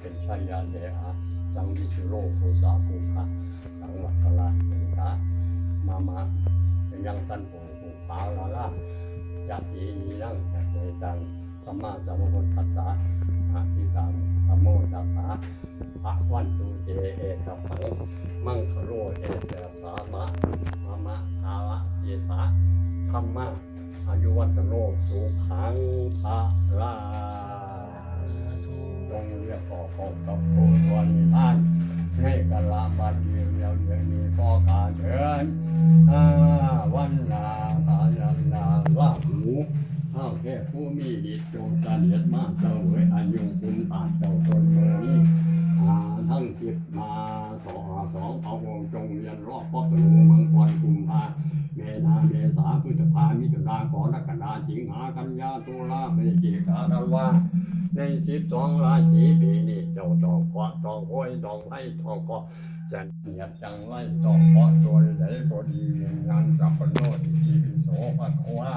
เป็นชายเจ้าจังวิสุโรภูสาภูคะสังวัตลาสิงกามามาเป็นยังสันปูปูขาลาลาญาติยีนังญาติตังสัมมาสัมพุทธัสสะอะทิตังธัมโมตัสสะภะวันตุเตเอตปังมังคโรเอเตสามะมะมะคาละเยสะธรรมะอายุวัตโรสุขัง จงเรียกขอขอบกับผู้ทวนท่านให้กะลาบัดเดียวเดียวเดียวนี้พอการเดินวันนาสายันนาลาหมูอ้าวแค่ผู้มีฤทธิ์จงเสด็จมาเจ้าเวยอายุคุณปานเจ้าตนเมื่อนี้อาทั้งจิตมาสองสองเอาวงจงเรียนรอบพบตูเมืองคอยกุมภาเมนาเมษาพฤษภามิ กรกฎาสิงหากันยาตุลาพฤศจิกายนวาในสิบสองราศีปีนี้เจ้าตองเกาะตองห้อยตองไห้ตองเกาะแสนเหยียดจังไล่ต้องเกาะตัวไหนก็ดีงานสัพพโนติทีปิโสภะโควา